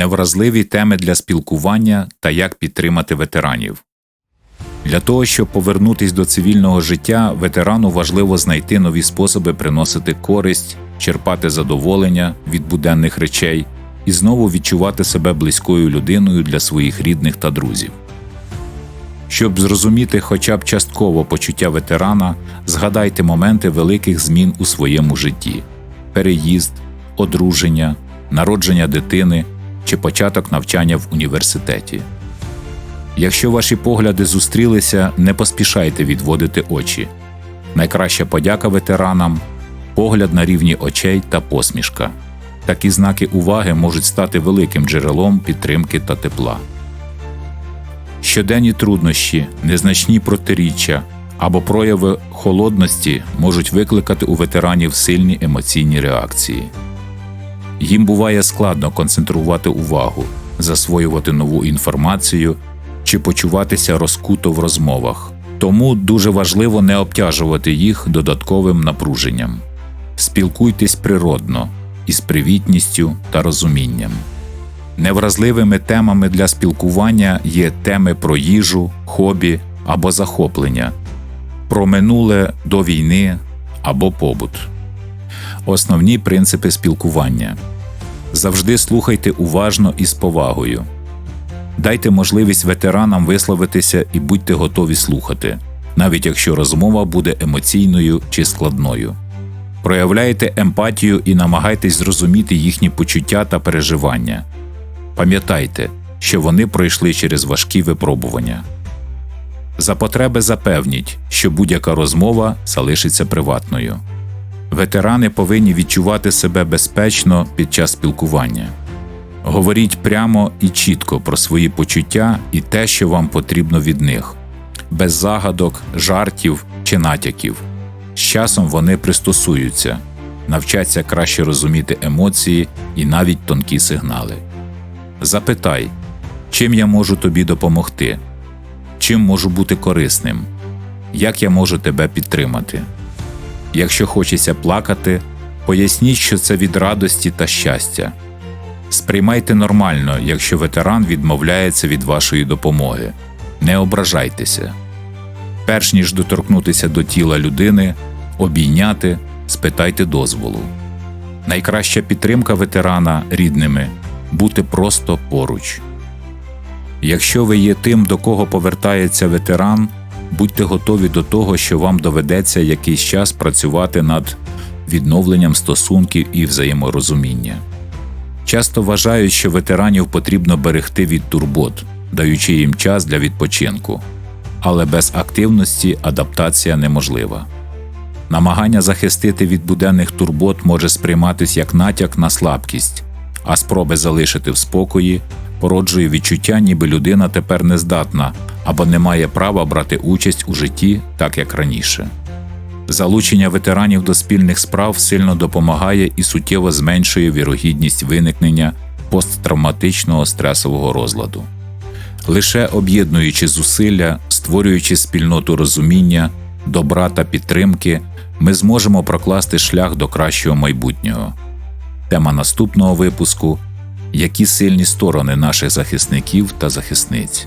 невразливі теми для спілкування та як підтримати ветеранів. Для того, щоб повернутися до цивільного життя, ветерану важливо знайти нові способи приносити користь, черпати задоволення від буденних речей і знову відчувати себе близькою людиною для своїх рідних та друзів. Щоб зрозуміти хоча б частково почуття ветерана, згадайте моменти великих змін у своєму житті: переїзд, одруження, народження дитини чи початок навчання в університеті. Якщо ваші погляди зустрілися, не поспішайте відводити очі. Найкраща подяка ветеранам погляд на рівні очей та посмішка. Такі знаки уваги можуть стати великим джерелом підтримки та тепла. Щоденні труднощі, незначні протиріччя або прояви холодності можуть викликати у ветеранів сильні емоційні реакції. Їм буває складно концентрувати увагу, засвоювати нову інформацію чи почуватися розкуто в розмовах. Тому дуже важливо не обтяжувати їх додатковим напруженням. Спілкуйтесь природно, із привітністю та розумінням. Невразливими темами для спілкування є теми про їжу, хобі або захоплення, про минуле до війни або побут. Основні принципи спілкування завжди слухайте уважно і з повагою. Дайте можливість ветеранам висловитися і будьте готові слухати, навіть якщо розмова буде емоційною чи складною. Проявляйте емпатію і намагайтесь зрозуміти їхні почуття та переживання. Пам'ятайте, що вони пройшли через важкі випробування. За потреби запевніть, що будь-яка розмова залишиться приватною. Ветерани повинні відчувати себе безпечно під час спілкування. Говоріть прямо і чітко про свої почуття і те, що вам потрібно від них, без загадок, жартів чи натяків. З часом вони пристосуються, навчаться краще розуміти емоції і навіть тонкі сигнали. Запитай, чим я можу тобі допомогти, чим можу бути корисним, як я можу тебе підтримати. Якщо хочеться плакати, поясніть, що це від радості та щастя. Сприймайте нормально, якщо ветеран відмовляється від вашої допомоги. Не ображайтеся. Перш ніж доторкнутися до тіла людини, обійняти, спитайте дозволу. Найкраща підтримка ветерана рідними бути просто поруч. Якщо ви є тим, до кого повертається ветеран, будьте готові до того, що вам доведеться якийсь час працювати над відновленням стосунків і взаєморозуміння. Часто вважають, що ветеранів потрібно берегти від турбот, даючи їм час для відпочинку, але без активності адаптація неможлива. Намагання захистити від буденних турбот може сприйматись як натяк на слабкість, а спроби залишити в спокої породжує відчуття, ніби людина тепер не здатна або не має права брати участь у житті так, як раніше. Залучення ветеранів до спільних справ сильно допомагає і суттєво зменшує вірогідність виникнення посттравматичного стресового розладу. Лише об'єднуючи зусилля, створюючи спільноту розуміння, добра та підтримки, ми зможемо прокласти шлях до кращого майбутнього. Тема наступного випуску які сильні сторони наших захисників та захисниць.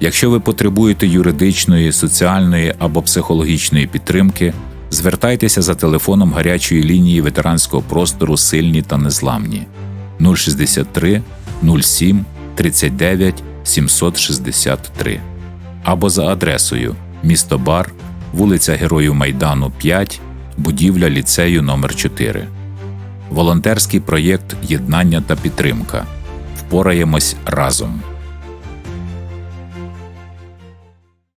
Якщо ви потребуєте юридичної, соціальної або психологічної підтримки, звертайтеся за телефоном гарячої лінії ветеранського простору Сильні та Незламні 063 07 39 763 або за адресою місто Бар, вулиця Героїв Майдану 5, будівля ліцею номер 4 Волонтерський проєкт Єднання та підтримка. Впораємось разом.